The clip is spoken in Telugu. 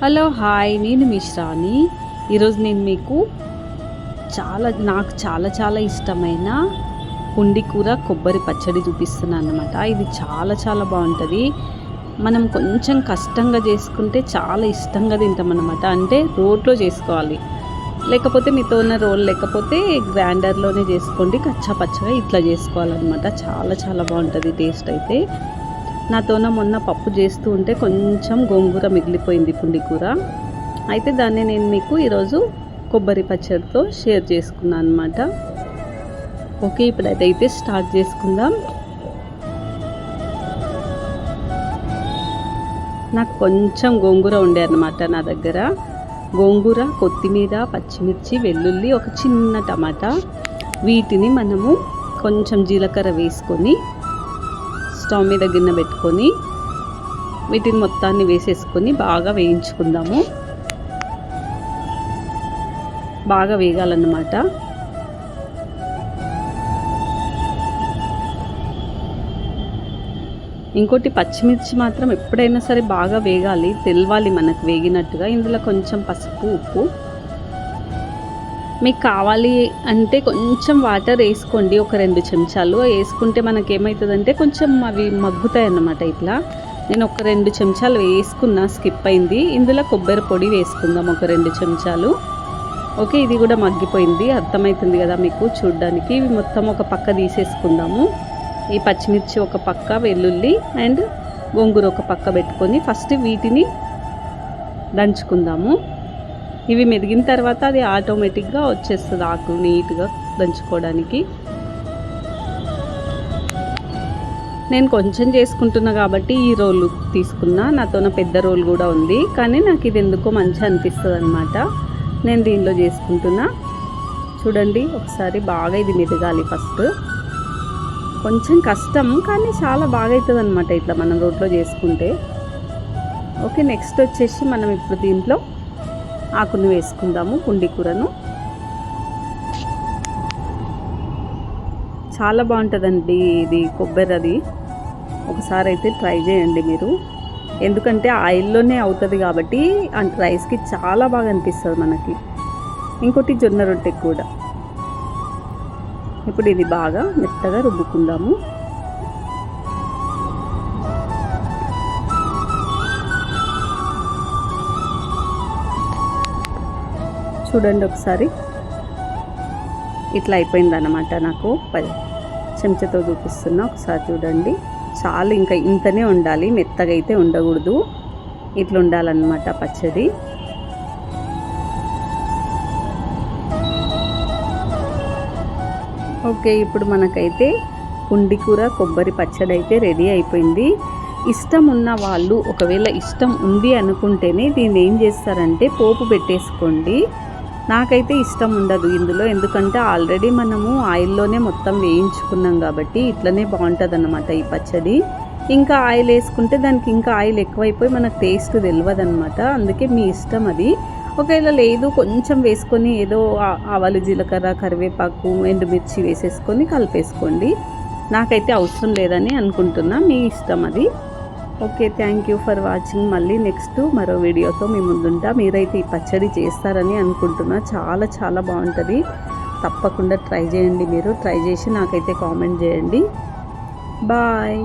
హలో హాయ్ నేను మిశ్రాని ఈరోజు నేను మీకు చాలా నాకు చాలా చాలా ఇష్టమైన పుండి కూర కొబ్బరి పచ్చడి చూపిస్తున్నాను అనమాట ఇది చాలా చాలా బాగుంటుంది. మనం కొంచెం కష్టంగా చేసుకుంటే చాలా ఇష్టంగా తింటాం అనమాట అంటే రోట్లో చేసుకోవాలి. లేకపోతే మీతో ఉన్న రోల్ లేకపోతే గ్రైండర్లోనే చేసుకోండి. కచ్చా పచ్చగా ఇట్లా చేసుకోవాలన్నమాట. చాలా చాలా బాగుంటుంది టేస్ట్ అయితే. నాతోన మొన్న పప్పు చేస్తూ ఉంటే కొంచెం గోంగూర మిగిలిపోయింది పుండి కూర అయితే దాన్ని నేను మీకు ఈరోజు కొబ్బరి పచ్చడితో షేర్ చేసుకున్నాను అనమాట ఓకే ఇప్పుడైతే అయితే స్టార్ట్ చేసుకుందాం. నాకు కొంచెం గోంగూర ఉండే అనమాట నా దగ్గర. గోంగూర కొత్తిమీర పచ్చిమిర్చి వెల్లుల్లి ఒక చిన్న టమాటా. వీటిని మనము కొంచెం జీలకర్ర వేసుకొని స్టవ్ మీద గిన్నె పెట్టుకొని వీటిని మొత్తాన్ని వేసేసుకొని బాగా వేయించుకుందాము. బాగా వేగాలన్నమాట. ఇంకోటి పచ్చిమిర్చి మాత్రం ఎప్పుడైనా సరే బాగా వేగాలి తెలవాలి మనకు వేగినట్టుగా. ఇందులో కొంచెం పసుపు ఉప్పు. మీకు కావాలి అంటే కొంచెం వాటర్ వేసుకోండి ఒక రెండు చెంచాలు. వేసుకుంటే మనకి ఏమవుతుందంటే కొంచెం అవి మగ్గుతాయి అన్నమాట ఇట్లా. నేను ఒక రెండు చెంచాలు వేసుకున్నా స్కిప్ అయింది. ఇందులో కొబ్బరి పొడి వేసుకుందాం ఒక రెండు చెంచాలు. ఓకే ఇది కూడా మగ్గిపోయింది. అర్థమవుతుంది కదా మీకు? చూడ్డానికి ఇవి మొత్తం ఒక పక్క తీసేసుకుందాము. ఈ పచ్చిమిర్చి ఒక పక్క వెల్లుల్లి అండ్ గోంగూర ఒక పక్క పెట్టుకొని ఫస్ట్ వీటిని దంచుకుందాము. ఇవి మెదిగిన తర్వాత అది ఆటోమేటిక్గా వచ్చేస్తుంది ఆకు నీట్గా దంచుకోవడానికి. నేను కొంచెం చేసుకుంటున్నా కాబట్టి ఈ రోలు తీసుకున్నా. నాతో పెద్ద రోల్ కూడా ఉంది. కానీ నాకు ఇది ఎందుకో మంచిగా అనిపిస్తుంది అనమాట నేను దీనిలో చేసుకుంటున్నా. చూడండి ఒకసారి బాగా ఇది మెదగాలి ఫస్ట్. కొంచెం కష్టం కానీ చాలా బాగా అవుతుంది అనమాట ఇట్లా మనం రోట్లో చేసుకుంటే. ఓకే నెక్స్ట్ వచ్చేసి మనం ఇప్పుడు దీంట్లో ఆకును వేసుకుందాము పుండి కూరను. చాలా బాగుంటుందండి ఇది కొబ్బరి అది. ఒకసారి అయితే ట్రై చేయండి మీరు. ఎందుకంటే ఆయిల్లోనే అవుతుంది కాబట్టి రైస్కి చాలా బాగా అనిపిస్తుంది మనకి. ఇంకోటి జొన్న రొట్టె కూడా. ఇప్పుడు ఇది బాగా మెత్తగా రుబ్బుకుందాము. చూడండి ఒకసారి. ఇట్లా అయిపోయిందన్నమాట నాకు. చెంచాతో చూపిస్తున్నా. ఒకసారి చూడండి. చాలు ఇంకా ఇంతనే ఉండాలి. మెత్తగా అయితే ఉండకూడదు. ఇట్లా ఉండాలన్నమాట పచ్చడి. ఓకే ఇప్పుడు మనకైతే పుండి కూర కొబ్బరి పచ్చడి అయితే రెడీ అయిపోయింది. ఇష్టం ఉన్న వాళ్ళు ఒకవేళ ఇష్టం ఉంది అనుకుంటేనే దీన్ని ఏం చేస్తారంటే పోపు పెట్టేసుకోండి. నాకైతే ఇష్టం ఉండదు ఇందులో. ఎందుకంటే ఆల్రెడీ మనము ఆయిల్లోనే మొత్తం వేయించుకున్నాం కాబట్టి ఇట్లనే బాగుంటుంది అన్నమాట ఈ పచ్చడి. ఇంకా ఆయిల్ వేసుకుంటే దానికి ఇంకా ఆయిల్ ఎక్కువైపోయి మనకు టేస్ట్ తెలియదు అనమాట అందుకే మీ ఇష్టం అది. ఒకవేళ లేదు కొంచెం వేసుకొని ఏదో ఆవాలు జీలకర్ర కరివేపాకు ఎండుమిర్చి వేసేసుకొని కలిపేసుకోండి. నాకైతే అవసరం లేదని అనుకుంటున్నా. మీ ఇష్టం అది. Okay thank you for watching మళ్ళీ నెక్స్ట్ మరో వీడియోతో మీ ముందుంటా. మీరైతే ఈ పచ్చడి చేస్తారని అనుకుంటున్నా. చాలా చాలా బాగుంటుంది. తప్పకుండా ట్రై చేయండి మీరు. ట్రై చేసి నాకైతే కామెంట్ చేయండి. బాయ్